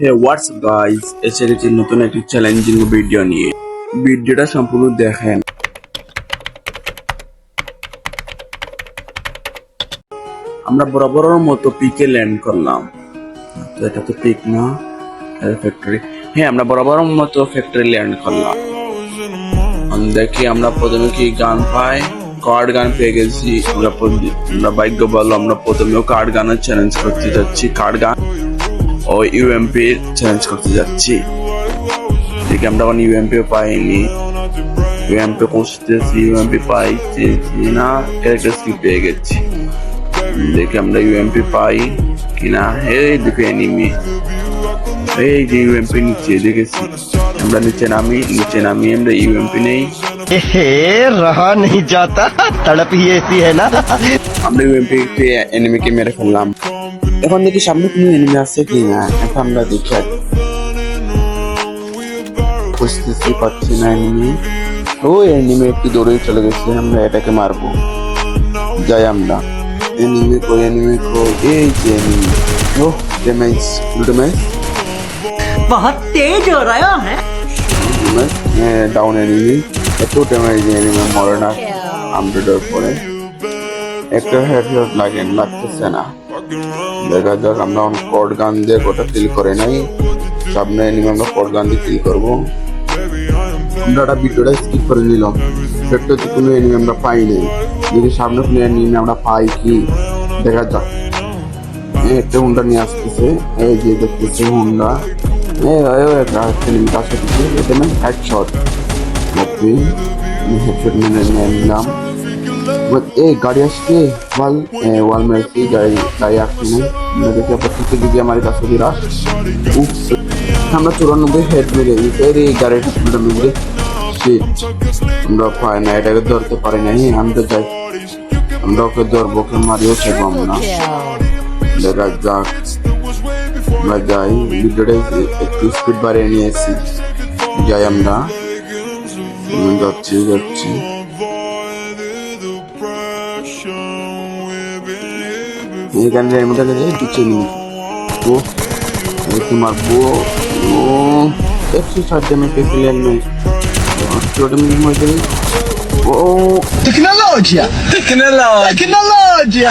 WhatsApp guys এসে গেছি নতুন একটি চ্যালেঞ্জিং ভিডিও নিয়ে। ভিডিওটা সম্পূর্ণ দেখেন। আমরা বরাবরের মতো পিকে ল্যান্ড করলাম। তো এটা তো পিক না ফ্যাক্টরি হ্যাঁ আমরা বরাবরের মতো ফ্যাক্টরি ল্যান্ড করলাম। দেখি আমরা প্রথমে কি গান পাই। কার্ড গান পেয়ে গেছি। আমরা ভাগ্য বলো আমরা প্রথমেও কার্ড গানের চ্যালেঞ্জ করতে যাচ্ছি। কার্ড গান ও ইউএমপি চ্যালেঞ্জ করতে যাচ্ছি। দেখি আমরা এখন ইউএমপিও পাইনি। ইউএমপি পৌঁছতেছি ইউএমপি পাইছি না ক্যারেক্টার স্কিপ পেয়ে গেছি। দেখি আমরা ইউএমপি পাই কিনা? এই দেখে এনিমি এই যে ইউএমপি নিচে দেখেছি। আমরা নিচে নামি নিচে নামি আমরা ইউএমপি নেই हे रहा नहीं जाता तड़प ही ऐसी है ना আমরা ইউএমপি এনিমিকে মেরে ফেললাম এখন দেখি সামনে কোনো এনিমি আছে কি না এখন আমরা দেখি আর বুঝতেছি পাচ্ছি না এনিমি ও এনিমি একটু দৌড়ে চলে গেছে আমরা এটাকে মারবো যাই আমরা এনিমি কো এনিমি কো এই যে এনিমি ও ড্যামেজ ড্যামেজ बहुत तेज हो रहा है ডাউন এনিমি এত ড্যামেজ এনিমি মরে না। আমরেডের পরে একটা হেডশট লাগে, লাগতেছে না। দেখা যাক, আমরা কড গান দিয়ে গোটা কিল করে নাই। সামনে এনিমি আমরা কড গান দিয়ে কিল করব। আমরা একটা ভিডিওটা স্কিপ করে নিলাম। সেটা তো কোনো এনিমি আমরা পাই নাই। যদি সামনে কোনো এনিমি আমরা পাই কি? দেখা যাক। এই একটা হুন্ডা নিয়ে আসতেছে। এই যে দেখতেছে হুন্ডা কাছে দিচ্ছে এটা না হেডশট ওকে হেডশট মেনে নিলাম eh আসছে, ওয়াল ওয়াল মেরেছি গাড়ি গাড়ি আসছে না। দেখি আমার চুরানব্বই হেড মেরে দিয়েছি। এই গাড়িটা আমরা পাই না, এটাকে ধরতে পারি না। হ্যাঁ আমি তো যাই। আমরা ওকে ধরবো, ওকে মারিও খেলব আমরা। দেখা যাক। আমরা যাই ভিডিওটা একটু স্পিড বাড়িয়ে নিয়ে এসেছি যাই আমরা যাচ্ছি যাচ্ছি এখানে রেমটা গেছে একটু চেনি ও তোমার বউ ও একশো ষাট ড্যামেজ টেকনোলজিয়া টেকনোলজিয়া